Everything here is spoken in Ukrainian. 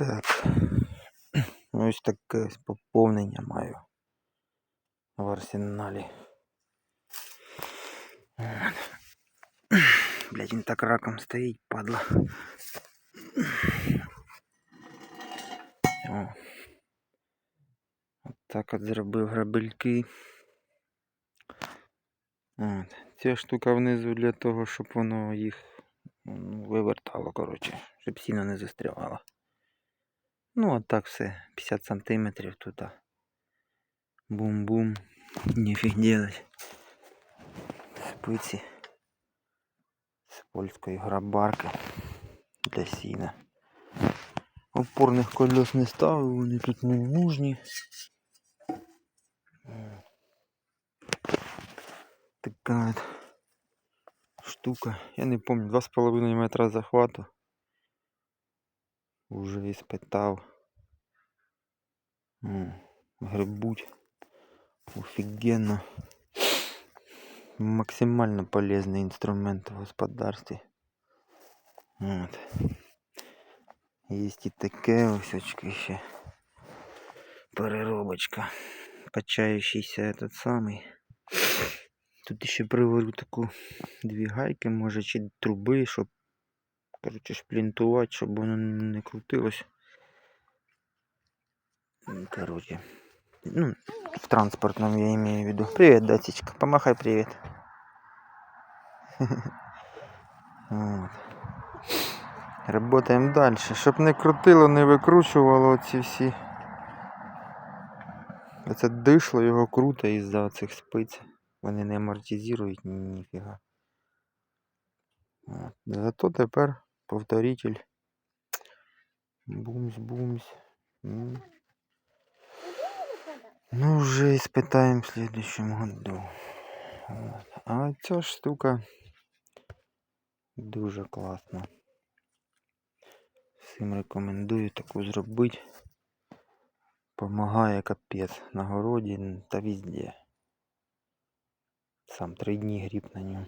Так. Ось таке поповнення маю в арсеналі. Блять, він так раком стоїть, падла. О. От так от зробив грабельки. Ця штука внизу для того, щоб воно їх ну, вивертало, коротше, щоб сіно не застрягало. Ну, а так все, 50 сантиметрів тут. Бум-бум. Нефіг делать. Спиці з польської грабарки для сіна. Опорних колес не ставив, вони тут не нужні. Така штука. Я не пам'ятаю, 2,5 метра захвату. Уже іспитав. М, Грибуть. Офігенно. Максимально полезний інструмент в господарстві. От. Є і таке ось очки ще. Переробочка. Качаючийся этот самий. Тут ще приварю таку дві гайки, може, чи труби, щоб коротше, шплінтувати, щоб воно не крутилось. Короче. Ну, в транспортном я имею в виду. Привет, датечка. Помахай привет. Вот. Работаем дальше. Щоб не крутило, не викручувало оці всі. Оце дишло його круто із-за цих спиць. Вони не амортизують ніфіга. Зато тепер повторитель. Бумс-бумс. М. Ну, уже испытаем в следующем году. А ця штука дуже класна. Всім рекомендую таку зробити. Помагає капець на городі та везде. Сам три дні гріб на ньому.